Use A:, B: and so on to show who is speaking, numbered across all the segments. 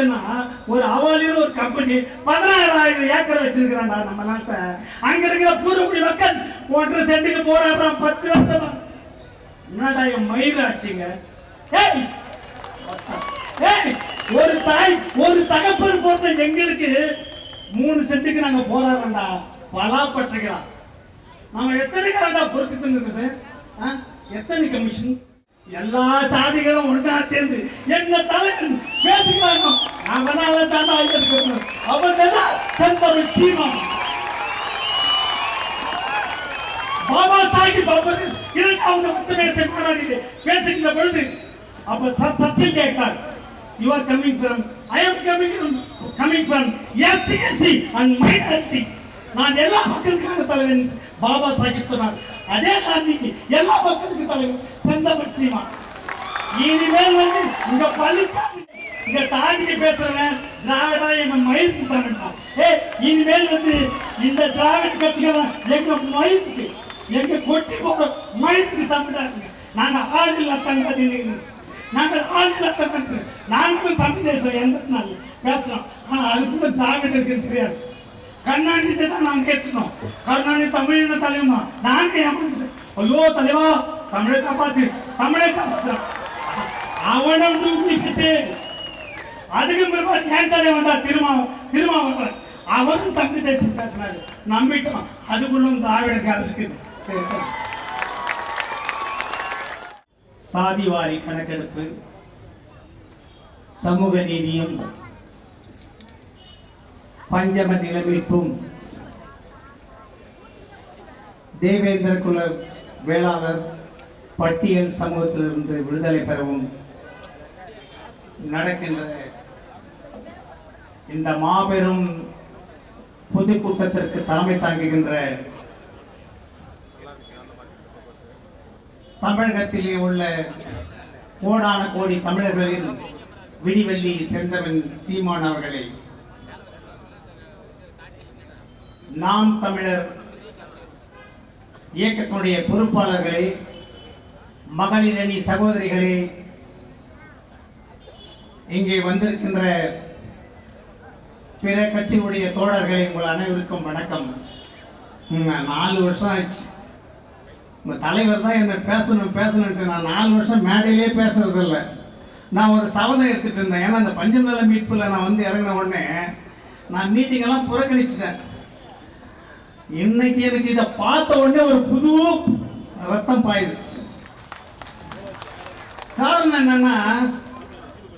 A: பார்த்தீங்கன்னா ஒரு அவாலின்னு ஒரு கம்பெனி பதினாறாயிரம் ஏக்கர் வச்சிருக்கிறான்டா நம்ம நாட்டை. அங்க இருக்கிற பூர்வக்குடி மக்கள் ஒன்றரை சென்ட்டுக்கு போராடுறான் பத்து வருஷமா. என்னடா என் மயிர் ஆச்சுங்க ஏய்! ஏய்! ஒரு தாய் ஒரு தகப்பன் போட்ட எங்களுக்கு மூணு சென்ட்டுக்கு நாங்க போராடுறோம்டா. பலாப்பட்டுக்கலாம் நம்ம எத்தனை காரண்டா பொறுத்து தின்னுக்குது ஆ? எத்தனை கமிஷன் எல்லா சாதிகளும் ஒன்றா சேர்ந்து என்ன தலைவன் பேசுகிறாங்க அவனால தான் இருக்கணும் அவன் தான் செந்தமிழ் தீமா பாபா சாஹிப் அவர்கள் இரண்டாவது ஒட்டுமேசை மாநாட்டிலே பேசுகின்ற பொழுது அப்ப சத் சச்சின் கேட்கிறார் you are coming from I am coming coming from SC SC and minority நான் எல்லா மக்களுக்கான தலைவன் பாபா சாஹிப் சொன்னார். அதே காந்தி எல்லா மக்களுக்கு தலைவர் செந்தமிழ் இனிமேல் வந்து இங்க பழுத்தாங்க இங்க சாதியை பேசுறவன் திராவிடா எங்க மயிருக்கு சமைச்சா ஏ இனிமேல் வந்து இந்த திராவிட கட்சிகள் எங்க மயிருக்கு எங்க கொட்டி போற மயிருக்கு சமைச்சாங்க நாங்க ஆள் இல்ல நாங்கள் ஆள் இல்ல நாங்களும் தமிழ் தேசம் எண்பத்தி நாலு பேசுறோம். ஆனா அதுக்குள்ள திராவிட இருக்குன்னு தெரியாது கருணாநிதி தான் நாங்க கேட்டுனோம் கருணாநிதி தமிழின தலைவமா நானே ஏமாந்துட்டேன். ஐயோ தலைவா தமிழை காப்பாத்து. தமிழை காப்பாத்துறான் அவனும் தூக்கிக்கிட்டு அதுக்கு பிற்பாடு ஏன் தலை வந்தா திருமா திருமாவளவன். அவரும் தமிழ் தேசம் பேசினாரு. நம்பிட்டோம். அதுக்குள்ளும் திராவிட காலத்துக்கு சாதிவாரி கணக்கெடுப்பு சமூக நீதியும் பஞ்சம நிலமீட்பும். தேவேந்திர குல வேளாளர் பட்டியல் சமூகத்திலிருந்து விடுதலை பெறவும் நடக்கின்ற இந்த மாபெரும் பொதுக்கூட்டத்திற்கு தலைமை தாங்குகின்ற தமிழகத்திலே உள்ள கோடான கோடி தமிழர்களின் விடிவெள்ளி செந்தவன் சீமான் அவர்களை நாம் தமிழர் இயக்கத்தினுடைய பொறுப்பாளர்களே மகளிர் அணி சகோதரிகளே இங்கே வந்திருக்கின்ற பிற கட்சிகளுடைய தோழர்களை உங்கள் அனைவருக்கும் வணக்கம். நாலு வருஷம் ஆச்சு. உங்க தலைவர் தான் என்ன பேசணும் பேசணுன்ட்டு நான் நாலு வருஷம் மேடையிலே பேசுறது நான் ஒரு சபதம் எடுத்துட்டு இருந்தேன். ஏன்னா அந்த பஞ்சநல மீட்பில் நான் வந்து இறங்கின உடனே நான் மீட்டிங்கெல்லாம் புறக்கணிச்சிட்டேன். இன்னைக்கு எனக்கு இதை பார்த்த உடனே ஒரு புது ரத்தம் பாயுது. காரணம் என்னன்னா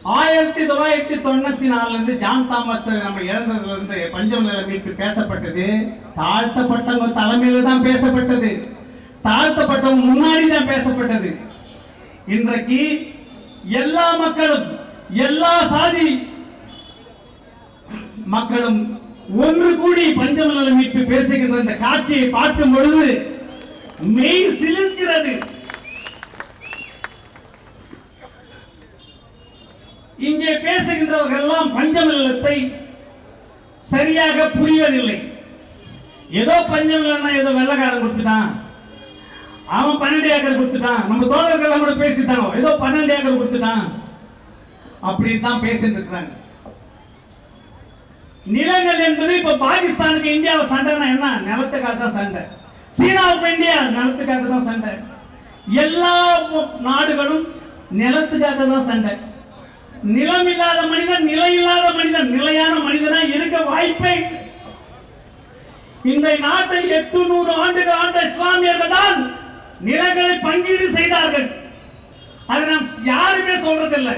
A: ஆயிரத்தி தொள்ளாயிரத்தி தொண்ணூத்தி நாலுல இருந்து ஜான் தாமசர் நம்ம இழந்ததுல இருந்து பஞ்சம் நில மீட்பு பேசப்பட்டது. தாழ்த்தப்பட்டவங்க தலைமையில தான் பேசப்பட்டது. தாழ்த்தப்பட்டவங்க முன்னாடி தான் பேசப்பட்டது. இன்றைக்கு எல்லா மக்களும் எல்லா சாதி மக்களும் ஒன்று கூடி பஞ்சமநல மீட்பு பேசுகின்ற இந்த காட்சியை பார்க்கும் பொழுது மெய் சிலிர்க்கிறது. இங்கே பேசுகின்றவர்கள் எல்லாம் பஞ்சமல்லத்தை சரியாக புரிவதில்லை. ஏதோ பஞ்சமல்லன்னா ஏதோ வெள்ளக்காரன் கொடுத்துட்டான். அவன் பன்னெண்டு ஏக்கர் கொடுத்துட்டான். நம்ம தோழர்கள் கூட பேசிட்டாங்க. ஏதோ பன்னெண்டு ஏக்கர் கொடுத்துட்டான். அப்படின்னு தான் பேசிட்டு இருக்கிறாங்க. நிலங்கள் என்பது இப்ப பாகிஸ்தானுக்கு இந்தியாவை சண்டைனா என்ன? நிலத்துக்காக தான் சண்டை. சீனாவுக்கு இந்தியா நிலத்துக்காக தான் சண்டை. எல்லா நாடுகளும் நிலத்துக்காக தான் சண்டை. நிலம் இல்லாத மனிதன் நிலை இல்லாத மனிதன் நிலையான மனிதனா இருக்க வாய்ப்பே இந்த நாட்டை எட்டு நூறு ஆண்டுகள் ஆண்ட இஸ்லாமியர்கள் தான் நிலங்களை பங்கீடு செய்தார்கள். அதை நாம் யாருமே சொல்றதில்லை.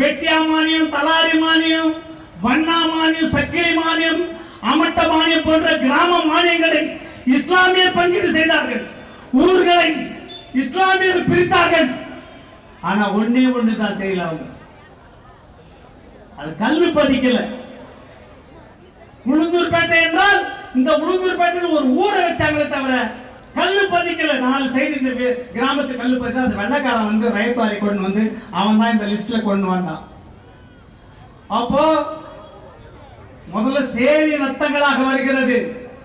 A: வெட்டியா மானியம் தலாரி மானியம் வண்ணா மானியம் சக்கிலி மானியம் அமட்ட மானியம் போன்ற கிராம மானியங்களை இஸ்லாமியர் பங்கீடு செய்தார்கள். ஊர்களை இஸ்லாமியர் பிரித்தார்கள். ஆனா ஒன்னே ஒண்ணு தான் செய்யல அவங்க. அது கல்லு பதிக்கல. உளுந்தூர்பேட்டை என்றால் இந்த உளுந்தூர்பேட்டையில் ஒரு ஊரை வச்சாங்களே தவிர கல்லு பதிக்கல. நாலு சைடு இந்த கிராமத்து கல்லு பதிக்க அந்த வெள்ளைக்காரன் வந்து ரயத்வாரி கொண்டு வந்து அவன் தான் இந்த லிஸ்ட்ல கொண்டு வந்தான். அப்போ முதல்ல சேரி நத்தங்களாக வருகிறது.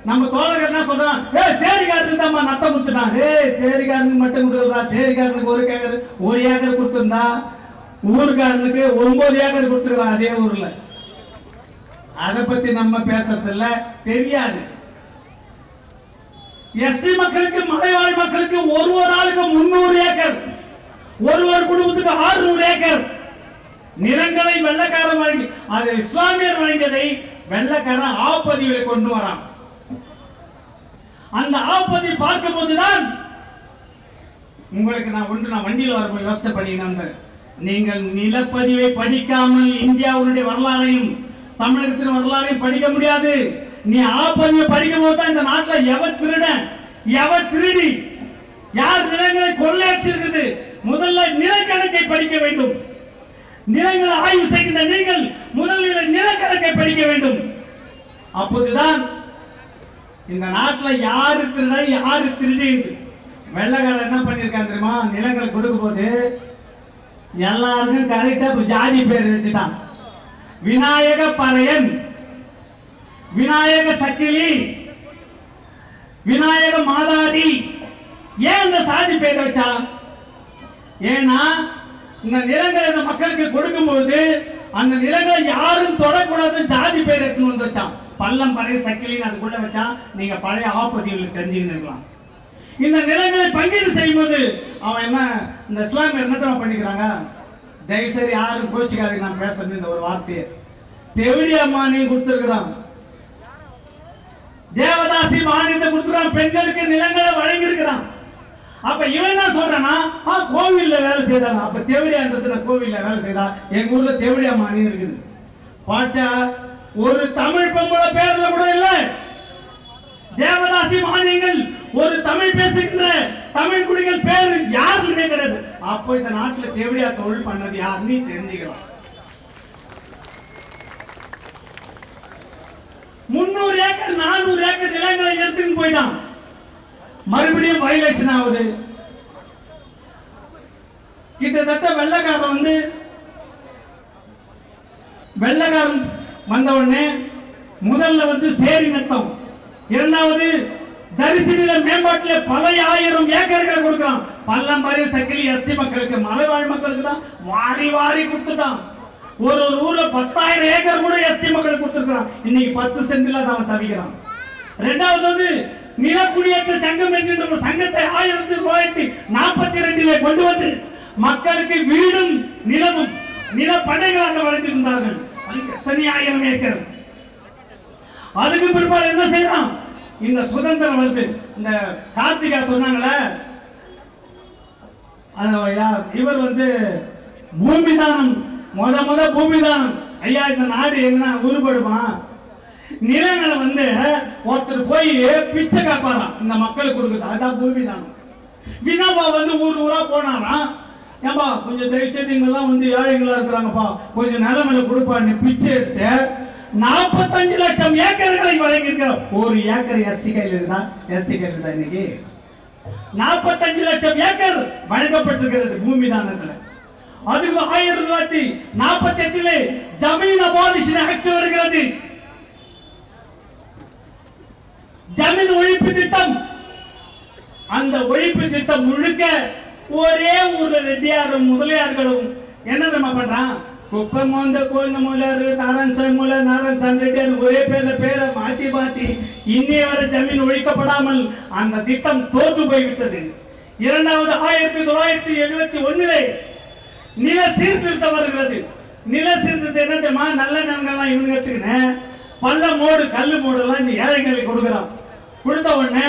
A: நம்ம தோழர்கள் என்ன சொல்றான் ஏ சேரிக்காரனுக்கு தான் நத்தம் கொடுத்துட்டான் ஏ சேரிக்காரனுக்கு மட்டும் கொடுக்குறா சேரிக்காரனுக்கு ஒரு ஏக்கர் ஒரு ஏக்கர் கொடுத்துருந்தா ஊர்காரனுக்கு ஒன்பது ஏக்கர் கொடுத்துக்கிறான் அதே ஊர்ல. அதை பத்தி நம்ம பேசுறதில்ல தெரியாது. எஸ்டி மக்களுக்கு மலைவாழ் மக்களுக்கு ஒரு ஒரு ஆளுக்கு முன்னூறு ஏக்கர். ஒரு ஒரு குடும்பத்துக்கு 600 ஏக்கர். நிலங்களை வெள்ளக்காரன் வழங்கி அது இஸ்லாமியர் வழங்கியதை வெள்ளக்காரன் ஆப்பதிவில் கொண்டு வரான். அந்த ஆப்பதி பார்க்கும் போதுதான் உங்களுக்கு நான் ஒன்று நான் வண்டியில் வரும்போது யோசனை பண்ணினேன் நீங்கள் நிலப்பதிவை படிக்காமல் இந்தியாவுடைய வரலாறையும் தமிழகத்தின் வரலாறையும் படிக்க முடியாது. நீ ஆப்பதிவை படிக்கும் போது தான் இந்த நாட்டில் எவ திருட எவ திருடி யார் நிலங்களை கொள்ளையடிச்சிருக்குது முதல்ல நிலக்கணக்கை படிக்க வேண்டும். நிலங்களை ஆய்வு செய்கின்ற நீங்கள் முதலில் நிலக்கணக்கை படிக்க வேண்டும். அப்போதுதான் இந்த நாட்டில் யாரு திருட யாரு திருடி? வெள்ளக்காரன் என்ன பண்ணிருக்கான் தெரியுமா? நிலங்களை கொடுக்கும் போது எல்லாருக்கும் கரெக்டாக ஜாதி பேர் வச்சுட்டான். விநாயக பறையன் விநாயக சக்கிலி விநாயக மாதாரி ஏன் இந்த சாதி பேர் வச்சான்? ஏன்னா இந்த நிலங்களை இந்த மக்களுக்கு கொடுக்கும்போது அந்த நிலங்களை யாரும் தொடக்கூடாது ஜாதி பேர் எடுத்துன்னு வந்து வச்சான் பள்ளம் பழைய சக்கிலின்னு அதுக்குள்ள வச்சான் நீங்க பழைய ஆப்பதிவில் தெரிஞ்சுக்கிட்டு இருக்கலாம் இந்த நிலங்களை பங்கீடு செய்யும்போது அவன் என்ன இந்த இஸ்லாமியர் என்ன தான் பண்ணிக்கிறாங்க? தயவு சரி யாரும் கோச்சிக்காதீங்க நான் பேசுறது இந்த ஒரு வார்த்தையை. தெவிடி அம்மானி கொடுத்துருக்குறான். தேவதாசி மானியத்தை கொடுத்துருக்கான் பெண்களுக்கு நிலங்களை வழங்கியிருக்கிறான். அப்ப இவன் என்ன சொல்றானா ஆ கோவில்ல வேலை செய்தாங்க. அப்ப தேவடியான்றதுல கோவில்ல வேலை செய்தா? எங்க ஊர்ல தேவடியா மானி இருக்குது. பாட்டா ஒரு தமிழ் பொம்பளை பேர்ல கூட இல்ல. தேவதாசி மானியங்கள் ஒரு தமிழ் பேசுகின்ற தமிழ் குடிகள் பேர் யாருமே கிடையாது. அப்போ இந்த நாட்டுல தேவடியா தொழில் பண்ணது யாருன்னு தெரிஞ்சுக்கலாம். முன்னூறு ஏக்கர் நானூறு ஏக்கர் நிலங்களை எடுத்துன்னு போயிட்டான். மறுபடியும் வயலேஷன் ஆகுது. கிட்டத்தட்ட வெள்ளக்காரன் வந்து வெள்ளக்காரன் வந்த உடனே முதல்ல வந்து சேரி நத்தம். இரண்டாவது தரிசு மேம்பாட்டில் பல ஆயிரம் ஏக்கர்களை கொடுக்கிறான் பள்ளம் சக்கிலி எஸ்டி மக்களுக்கு மலைவாழ் மக்களுக்கு தான் வாரி வாரி கொடுத்துட்டான். ஒரு ஒரு ஊர்ல பத்தாயிரம் ஏக்கர் கூட எஸ்டி மக்களுக்கு கொடுத்துருக்கான் இன்னைக்கு பத்து சென்டில் அவன் தவிக்கிறான். ரெண்டாவது வந்து நிலக்குடியேற்ற சங்கம் என்கின்ற ஒரு சங்கத்தை ஆயிரத்தி தொள்ளாயிரத்தி நாற்பத்தி இரண்டிலே கொண்டு வந்து மக்களுக்கு வீடும் நிலமும் நிலப்படைகளாக வழங்குகின்றார்கள். அதுக்கு எத்தனை ஆயிரம் ஏக்கர்? அதுக்கு பிற்பாடு என்ன செய்யலாம்? இந்த சுதந்திரம் வருது. இந்த கார்த்திகா சொன்னாங்களே இவர் வந்து பூமிதானம் முத முத பூமிதானம். ஐயா இந்த நாடு என்ன உருப்படுமா? நிலங்களை வந்து ஒருத்தர் போய் பிச்சை காப்பாராம். இந்த மக்களுக்கு கொடுக்குது அதான் பூமி தானம் வினோபா வந்து ஊர் ஊரா போனாராம். ஏம்பா கொஞ்சம் தயவு செய்து இங்கெல்லாம் வந்து ஏழைங்களா இருக்கிறாங்கப்பா. கொஞ்சம் நிலமையில கொடுப்பான்னு பிச்சை எடுத்து நாற்பத்தஞ்சு லட்சம் ஏக்கர்களை வழங்கியிருக்கிறோம் ஒரு ஏக்கர் எஸ்சி கையில் இருந்தா எஸ்டி கையில் இருந்தா இன்னைக்கு? நாற்பத்தஞ்சு லட்சம் ஏக்கர் வழங்கப்பட்டிருக்கிறது பூமி தானத்தில் அதுக்கு ஆயிரத்தி தொள்ளாயிரத்தி நாற்பத்தி எட்டிலே ஜமீன் அபாலிஷன் ஆக்ட் வருகிறது. ஜமீன் ஒழிப்பு திட்டம். அந்த ஒழிப்பு திட்டம் முழுக்க ஒரே ஊர்ல ரெட்டியாரும் முதலியார்களும் என்ன நம்ம பண்றான்? குப்பை மோந்த கோவிந்த முதலியார் நாராயணசாமி முதலியார் நாராயணசாமி ரெட்டியார் ஒரே பேர்ல பேரை மாத்தி மாத்தி இன்னைய வரை ஜமீன் ஒழிக்கப்படாமல் அந்த திட்டம் தோற்று போய்விட்டது. இரண்டாவது ஆயிரத்தி தொள்ளாயிரத்தி எழுபத்தி ஒண்ணிலே நில சீர்திருத்தம் வருகிறது. நில சீர்திருத்தம் என்ன தெரியுமா? நல்ல நிலங்கள்லாம் இவனுங்க எடுத்துக்கினேன் பள்ள மோடு கல் மோடுலாம் இந்த ஏழைகளுக்கு கொடுக்குறான். கொடுத்த உடனே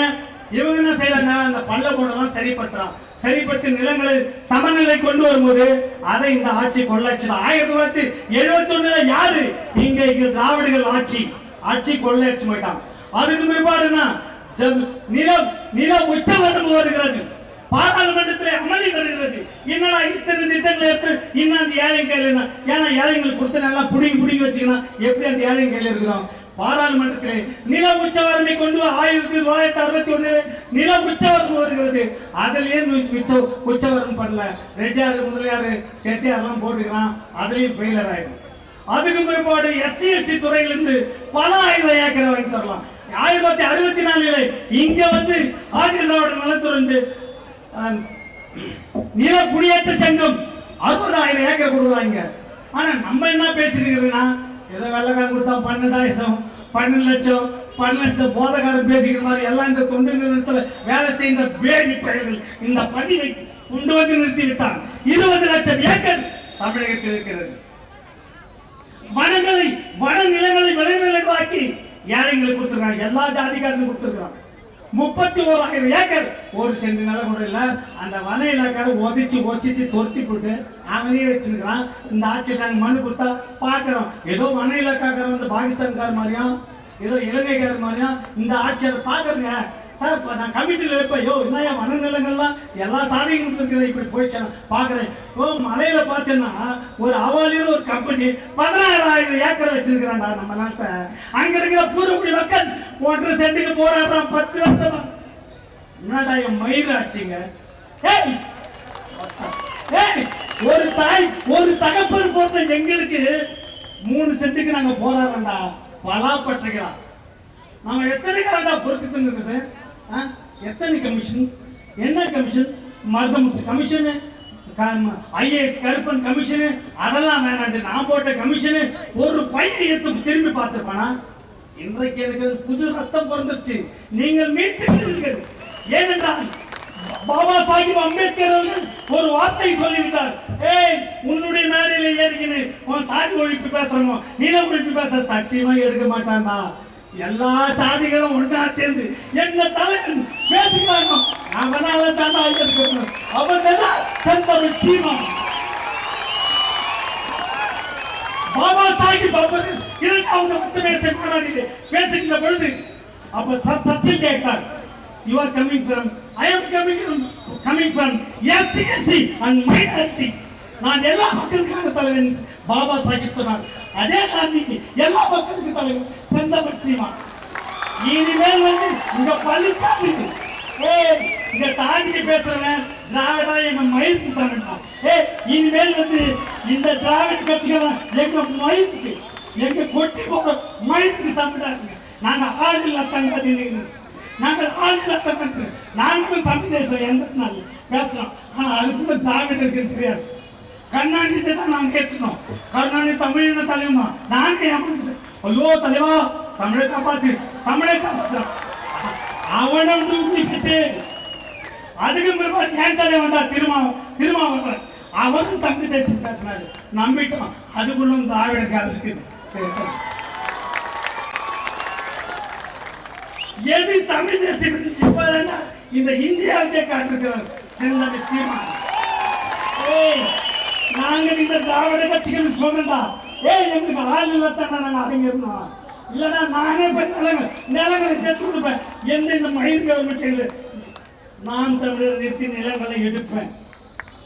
A: இவங்க என்ன செய்யறாங்க அந்த பள்ள போடலாம் சரிப்படுத்துறான். சரிப்பட்டு நிலங்களை சமநிலை கொண்டு வரும்போது அதை இந்த ஆட்சி கொள்ளாட்சியில் ஆயிரத்தி தொள்ளாயிரத்தி எழுபத்தி ஒண்ணுல யாரு? இங்க இங்க திராவிடர்கள் ஆட்சி. ஆட்சி கொள்ளையடிச்சு போயிட்டான் அதுக்கு பிற்பாடுன்னா நிலம் நில உச்சவரம் வருகிறது. பாராளுமன்றத்தில் அமளி வருகிறது. என்னடா இத்தனை திட்டங்கள் எடுத்து இன்னும் அந்த ஏழை கையில் என்ன? ஏன்னா ஏழைங்களுக்கு கொடுத்து நல்லா பிடிங்கி பிடிங்கி வச்சுக்கணும். எப்படி அந்த ஏழை கையில் இருக்கிறோம் பாராளுமன்றத்தில் நில உச்சவரமை கொண்டு ஆயிரத்தி தொள்ளாயிரத்தி அறுபத்தி ஒண்ணுல நில உச்சவரம் வருகிறது. அதில் ஏன் உச்சவரம் பண்ணல? ரெட்டியார் முதலியார் செட்டியார்லாம் போட்டுக்கிறான். அதுலயும் ஃபெயிலர் ஆயிடும். அதுக்கு பிற்பாடு எஸ்சி எஸ்டி துறையிலிருந்து பல ஆயிரம் ஏக்கரை வாங்கி தரலாம். ஆயிரத்தி தொள்ளாயிரத்தி அறுபத்தி நாலுல இங்க வந்து ஆதி திராவிட நலத்துறை நில குடியேற்ற சங்கம் அறுபதாயிரம் ஏக்கர் கொடுக்குறாங்க. ஆனா நம்ம என்ன பேசிருக்கிறோன்னா ஏதோ வெள்ளக்காரன் கொடுத்தா பன்னெண்டாயிரம். பன்னெண்டு லட்சம் பன்னெண்டு லட்சம் போதகாரம் பேசிக்கிற மாதிரி எல்லாம் இந்த தொண்டு நிறுவனத்தில் வேலை செய்கின்ற பேடி பெயர்கள் இந்த பதிவை கொண்டு வந்து நிறுத்திவிட்டார் இருபது லட்சம் ஏக்கர் தமிழகத்தில் இருக்கிறது. வனங்களை வன நிலங்களை விளைநிலங்களாக்கி ஏழைங்களுக்கு கொடுத்துருக்காங்க எல்லா ஜாதிக்காரங்களும் கொடுத்துருக்காங்க முப்பத்தி ஓராயிரம் ஏக்கர். ஒரு சென்ட் நிலம் கூட இல்லை. அந்த வன இலாக்கார ஒதிச்சு ஒச்சிட்டு தொட்டி போட்டு அவனே வச்சிருக்கிறான். இந்த ஆட்சியில் நாங்கள் மனு கொடுத்தா பார்க்குறோம் ஏதோ வன இலாக்காக்காரன் வந்து பாகிஸ்தான்கார் மாதிரியும். ஏதோ இலங்கைக்கார மாதிரியும். இந்த ஆட்சியை பார்க்குறதுங்க சார் இப்போ நான் கமிட்டியில் வைப்பேன் யோ என்னையா வன மனநிலங்கள்லாம் எல்லா சாதியும் கொடுத்துருக்குறேன் இப்படி போயிடுச்சேன் பார்க்குறேன் ஓ மலையில் பார்த்தேன்னா ஒரு அவாலியில் ஒரு கம்பெனி பதினாறாயிரம் ஏக்கர் வச்சிருக்கிறான்டா நம்ம நாட்டை. அங்கே இருக்கிற பூர்வக்குடி மக்கள் ஒன்றரை சென்ட்டுக்கு போராடுறான் பத்து வருஷமா. என்னடா என் மயிர் ஆச்சுங்க ஏய்! ஏய்! ஒரு தாய் ஒரு தகப்பன் போட்ட எங்களுக்கு மூணு சென்ட்டுக்கு நாங்கள் போராடுறோம்டா. பலாப்பட்டுகளா நம்ம எத்தனை காரண்டா பொறுத்து இருக்குது எத்தனை கமிஷன் என்ன commission Maruthamuthu commission IAS Karuppan commission அதெல்லாம் வேணாண்டு நான் போட்ட கமிஷனு ஒரு பையன் எடுத்து திரும்பி பார்த்துருப்பானா? இன்றைக்கு எனக்கு புது ரத்தம் பிறந்துருச்சு. நீங்கள் மீட்டு ஏனென்றால் பாபா சாஹிப் அம்பேத்கர் அவர்கள் ஒரு வார்த்தை சொல்லிவிட்டார். ஏய் உன்னுடைய மேடையில ஏறிக்கின்னு உன் சாதி ஒழிப்பு பேசுறமோ? நில ஒழிப்பு பேச சத்தியமா எடுக்க மாட்டான்டா. எல்லா சாதிகளும் ஒன்றா சேர்ந்து என்ன தலைவன் பேசுகிறாங்க அவனால தாண்டா எடுக்கணும் அவங்க தான் செந்தமிழ் தீர்மானம் பாபா சாஹிப் அவர்கள் இரண்டாவது ஒட்டுமேசை மாநாட்டிலே பேசுகின்ற பொழுது அப்ப சத் சச்சில் கேட்கிறார் you are coming from I am coming coming from SC SC and minority நான் எல்லா மக்களுக்கான தலைவன் பாபா சாஹிப் சொன்னார் அதே தான் எல்லா மக்களுக்கு தலைவர் செந்தமிழ் சீமா. இனிமேல் வந்து இங்க பள்ளிக்காது ஏய் இங்க சாதியை பேசுறவன் திராவிடா எங்க மயிருக்கு சமைச்சான் ஏய் இனிமேல் வந்து இந்த திராவிட கட்சிகள் எங்க மயிருக்கு எங்க கொட்டி போற மயிருக்கு சமைச்சாங்க நாங்க ஆள் இல்ல தங்காதி நாங்கள் ஆள் இல்ல தங்க நாங்களும் தமிழ் தேசம் எண்பத்தி நாலு பேசுறோம். ஆனா அதுக்குள்ள திராவிட இருக்குன்னு தெரியாது கருணாநிதி தான் நாங்கள் கேட்டுனோம் கருணாநிதி தமிழின தலைவன்? தான் நானே ஏமாந்துட்டோம் ஐயோ தலைவா தமிழை காப்பாத்து தமிழை காப்பாத்துறான் அவனும் தூக்கிக்கிட்டு அதுக்கு பிற்பாடு ஏன் தலைவன் வந்தா திருமா திருமாவளவன். அவரும் தமிழ் தேசம் பேசினாரு. நம்பிட்டோம். அதுக்குள்ளும் திராவிடக்காரருக்கு எது தமிழ் தேசிய இப்ப இந்த இந்தியாவுக்கே காட்டிருக்கிறார் செந்தமிழ் விஷயமா ஏய் நாங்கள் இந்த திராவிட கட்சிகள் சொல்றா ஏய் எங்களுக்கு ஆள் இல்லத்தானே நாங்கள் அடங்கியிருந்தோம் இல்லைன்னா நானே போய் நிலங்கள் நிலங்களை பெற்று கொடுப்பேன். எந்த இந்த மயில் கவர்மெண்ட் நான் தமிழர் நிறுத்தி நிலங்களை எடுப்பேன்.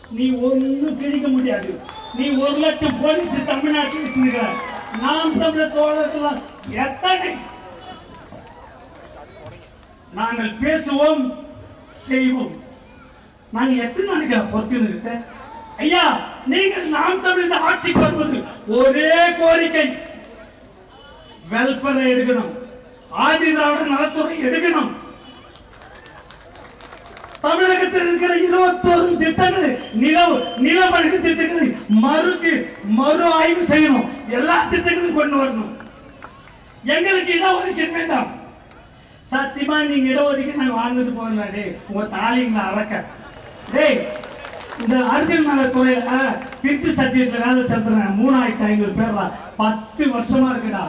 A: நீ ஒன்றும் கிழிக்க முடியாது. நீ ஒரு லட்சம் போலீஸ் தமிழ்நாட்டில் வச்சிருக்கிற. நாம் தமிழர் தோழர்கள் எத்தனை? நாங்கள் பேசுவோம் செய்வோம். நாங்கள் எத்தனை நாளைக்கு பொறுத்து இருக்க ஐயா நீங்கள் நாம் தமிழ் ஆட்சிக்கு வருவது ஒரே கோரிக்கை. வெல்பரை எடுக்கணும். ஆதி திராவிட நலத்துறை எடுக்கணும். தமிழகத்தில் இருக்கிற இருபத்தோரு திட்டங்களை நில நிலவழக்கு திட்டங்களை மறுக்கு மறு ஆய்வு செய்யணும். எல்லா திட்டங்களும் கொண்டு வரணும். எங்களுக்கு இடஒதுக்கீடு வேண்டாம். சத்தியமா நீங்க இடஒதுக்கீடு நாங்க வாழ்ந்துட்டு போதும் டே உங்க தாலிங்களை அறக்க. டேய் இந்த அரசியல் நலத்துறையில திருச்சி சர்டிஃபிகேட்ல வேலை செலுத்துறேன் மூணாயிரத்தி ஐநூறு பேர்ல பத்து வருஷமா இருக்குடா.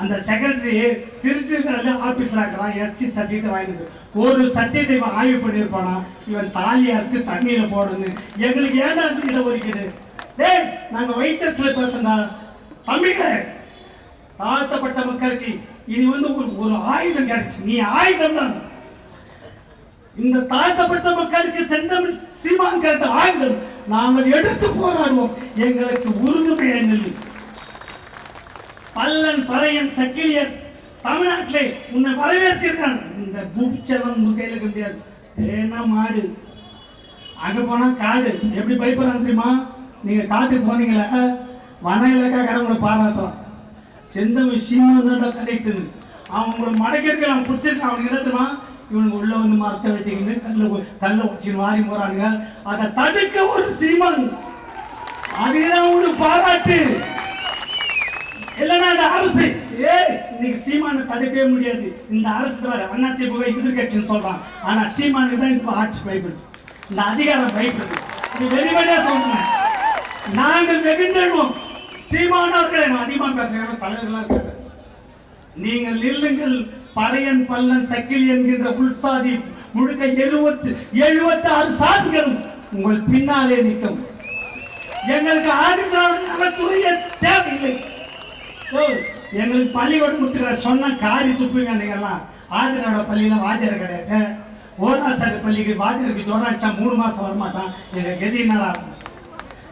A: அந்த செக்ரட்டரி திருச்சியில் ஆபீஸ்ல இருக்கிறான் எஸ்சி சர்டிஃபிகேட் வாங்கினது. ஒரு சர்டிஃபிகேட் இவன் ஆய்வு பண்ணியிருப்பானா? இவன் தாலியா இருக்கு தண்ணியில போடணும். எங்களுக்கு ஏன்டா இட இடஒதுக்கீடு? டேய் நாங்க வைத்தர்ஸ்ல பேசுறா தமிழ தாழ்த்தப்பட்ட மக்களுக்கு இனி வந்து ஒரு ஒரு ஆயுதம் கிடைச்சு. நீ ஆயுதம் தான் இந்த தாழ்த்தப்பட்ட மக்களுக்கு செந்தமிழ் சீமான் கேட்ட ஆயுதம் நாங்கள் எடுத்து போராடுவோம். எங்களுக்கு உறுதுணையை நில்லு பல்லன் பறையன் சக்கிலியர் தமிழ்நாட்டிலே உன்னை வரவேற்கிறான். இந்த பூபிச்சலம் உங்க கையில் முடியாது ஏன்னா மாடு. அங்க போனா காடு. எப்படி பயப்படுறாங்க தெரியுமா? நீங்க காட்டுக்கு போனீங்களா? வன இலக்காரங்களை பாராட்டுறான். செந்தமிழ் சீமான் தான் கரெக்டுன்னு அவன் உங்களை மடக்கிறதுக்கு அவன் பிடிச்சிருக்கான். அவனுக்கு என்ன தெரியுமா? இவனுக்கு உள்ள வந்து மரத்தை வெட்டிக்கின்னு கல்ல கல்ல வச்சுன்னு வாரி போறானுங்க அதை தடுக்க ஒரு சீமன். அதுதான் ஒரு பாராட்டு. இல்லைன்னா இந்த அரசு ஏ இன்னைக்கு சீமான தடுக்கவே முடியாது. இந்த அரசு தவிர அண்ணா திமுக எதிர்கட்சின்னு சொல்றான். ஆனா சீமானுக்கு தான் இப்போ ஆட்சி பயப்படுது. இந்த அதிகாரம் பயப்படுது. இது வெளிப்படையா சொல்றேன். நாங்கள் வெகுண்டெழுவோம். சீமானவர்களை நான் அதிகமா பேசுறேன் தலைவர்களா இருக்காங்க. நீங்கள் நில்லுங்கள். பறையன் பல்லன் சக்கில் என்கின்ற உள்சாதி முழுக்க எழுபத்து எழுபத்தி ஆறு சாதிகளும் உங்கள் பின்னாலே நிற்கும். எங்களுக்கு ஆதி திராவிட தேவையில்லை. எங்களுக்கு பள்ளிக்கூடம் முத்துக்கிற சொன்ன காரி துப்புங்க நீங்கள்லாம். ஆதிராவிட பள்ளியில வாத்தியார் கிடையாது. ஓராசாரி பள்ளிக்கு வாத்தியாருக்கு ஜுரம் அடிச்சா மூணு மாசம் வரமாட்டான். எங்கள் கதி என்னடா? இருக்கும்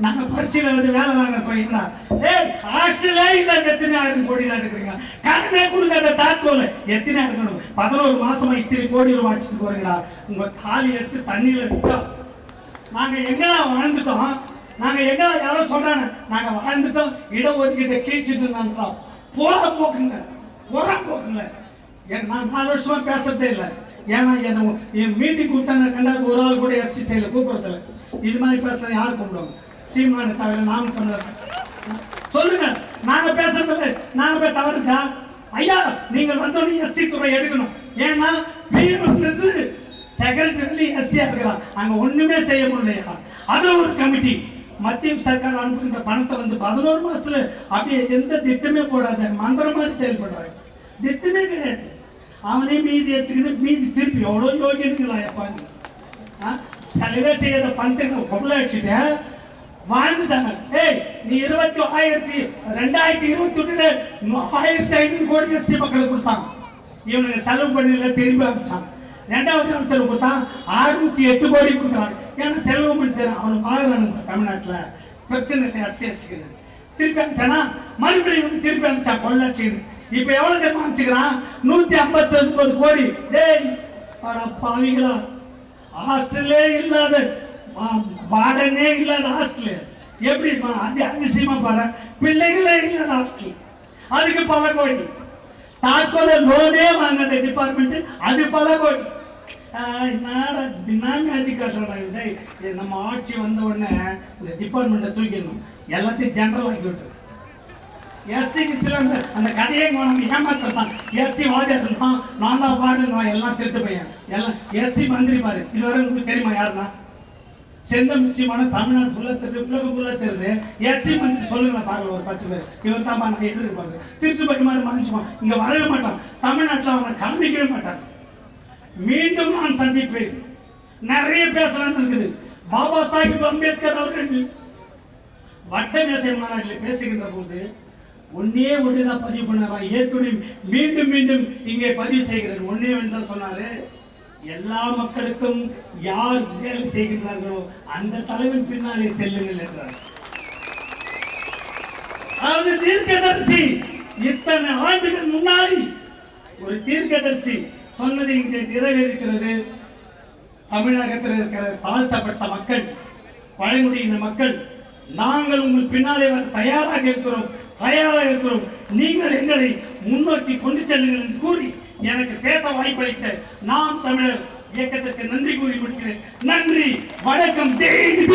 A: நாங்க பரிசையில வந்து வேலை வாங்க போறீங்களா ஏய் ஹாஸ்டலே இல்லை எத்தனை ஆயிரம் கோடி எடுக்கிறீங்க? கடனே கொடுக்காத தாக்கோல எத்தனை இருக்கணும்? பதினோரு மாசமா இத்தனை கோடி ரூபாய் போறீங்களா? உங்க தாலி எடுத்து தண்ணியில விட்டோம் நாங்க எங்கெல்லாம் வாழ்ந்துட்டோம்? நாங்க எங்கெல்லாம் யாரோ சொல்றாங்க. நாங்க வாழ்ந்துட்டோம். இடஒதுக்கீட்டை கீழ்ச்சிட்டு இருந்தாங்களா? போற போக்குங்க. போற போக்குங்க. நான் நாலு வருஷமா பேசுறதே இல்லை. ஏன்னா என்ன என் மீட்டிங் கூட்டான கண்டாது ஒரு ஆள் கூட எஸ்டி சைடில் கூப்பிடுறதில்ல. இது மாதிரி பேசுறது யார் கூப்பிடுவாங்க சீமான தவிர நாம தமிழர். சொல்லுங்க. நாங்க பேசுறது நாங்க போய் தவறுதா? ஐயா நீங்கள் வந்தோடனே எஸ்சி துறை எடுக்கணும். ஏன்னா பியூன்ல செக்ரட்டரி எஸ்சியாக இருக்கிறான். அங்கே ஒன்றுமே செய்ய முடியலையா? அதில் ஒரு கமிட்டி மத்திய சர்க்கார் அனுப்புகின்ற பணத்தை வந்து பதினோரு மாதத்தில் அப்படியே எந்த திட்டமே போடாத மந்திரம் மாதிரி செயல்படுறாங்க திட்டமே கிடையாது. அவனே மீதி எடுத்துக்கிட்டு மீதி திருப்பி எவ்வளோ யோகியனுங்களா எப்பாங்க செலவே செய்யாத பணத்தை கொள்ளை அடிச்சுட்டு வாழ்ந்துட்டாங்க ஏய் நீ இருபத்தி ஆயிரத்தி ரெண்டாயிரத்தி இருபத்தி ஒண்ணுல ஆயிரத்தி ஐநூறு கோடி எஸ்சி மக்களுக்கு கொடுத்தாங்க இவனுக்கு செலவு பண்ணல திரும்பி அனுப்பிச்சான். ரெண்டாவது ஒருத்தர் கொடுத்தான் அறுநூத்தி எட்டு கோடி கொடுக்குறாங்க ஏன்னா செலவு பண்ணி தரேன் அவனுக்கு ஆகிறானுங்க தமிழ்நாட்டில். பிரச்சனை இல்லை எஸ்சி எஸ்சிக்கிறது திருப்பி அனுப்பிச்சானா? மறுபடியும் வந்து திருப்பி அனுப்பிச்சான் பொள்ளாச்சின்னு. இப்போ எவ்வளோ தெரியுமா அனுப்பிச்சுக்கிறான்? நூற்றி ஐம்பத்தி ஒன்பது கோடி. டேய் அட பாவிகளா. ஹாஸ்டல்லே இல்லாத வார்டனே இல்லாத ஹாஸ்டல் எப்படிமா அது அதிசயமா பாரு. பிள்ளைகளே இல்லாத ஹாஸ்டல் அதுக்கு பல கோடி. தாக்கோல லோனே வாங்காத டிபார்ட்மெண்ட் அது பல கோடி. என்னடா பினாமி ஆட்சி நம்ம ஆட்சி வந்த உடனே இந்த டிபார்ட்மெண்ட்டை தூக்கிடணும். எல்லாத்தையும் ஜென்ரல் ஆக்கி விட்டு எஸ்சிக்கு சில அந்த அந்த கதையை நம்ம ஏமாத்துறான் எஸ்சி வார்டு நான் நான் தான் வார்டு எல்லாம் திருட்டு பையன். எல்லாம் எஸ்சி மந்திரி பாரு. இதுவரை உங்களுக்கு தெரியுமா யாருன்னா? செந்தம் நிச்சயமான தமிழ்நாடு ஃபுல்லாக தெரியுது உலகம் ஃபுல்லாக தெரியுது. எஸ்சி மந்திரி சொல்லுங்க பார்க்கலாம் ஒரு பத்து பேர். இவர் தான் நான் எதிர்பார்த்து திருச்சி பையன் மாதிரி மனுஷன் இங்கே வரவே மாட்டான். தமிழ்நாட்டில் அவனை காமிக்கவே மாட்டான். மீண்டும் நான் சந்திப்பேன். நிறைய பேசலாம்னு இருக்குது. பாபா சாஹிப் அம்பேத்கர் அவர்கள் வட்ட மேசை மாநாட்டில் பேசுகின்ற போது ஒன்னே ஒன்று தான் பதிவு பண்ணாராம் ஏற்கனவே மீண்டும் மீண்டும் இங்கே பதிவு செய்கிறேன். ஒன்னே ஒன்று தான் சொன்னாரு. எல்லா மக்களுக்கும் யார் வேலை செய்கின்றார்களோ அந்த தலைவன் பின்னாலே செல்லுங்கள் என்றார். அதாவது தீர்க்கதரிசி இத்தனை ஆண்டுகள் முன்னாடி ஒரு தீர்க்கதரிசி சொன்னது இங்கே நிறைவேறுகிறது. தமிழகத்தில் இருக்கிற தாழ்த்தப்பட்ட மக்கள் பழங்குடியின மக்கள் நாங்கள் உங்கள் பின்னாலே வர தயாராக இருக்கிறோம் தயாராக இருக்கிறோம். நீங்கள் எங்களை முன்னோக்கி கொண்டு செல்லுங்கள் என்று கூறி எனக்கு பேச வாய்ப்பளித்த நாம் தமிழர் இயக்கத்திற்கு நன்றி கூறி முடிக்கிறேன். நன்றி வணக்கம் ஜெய்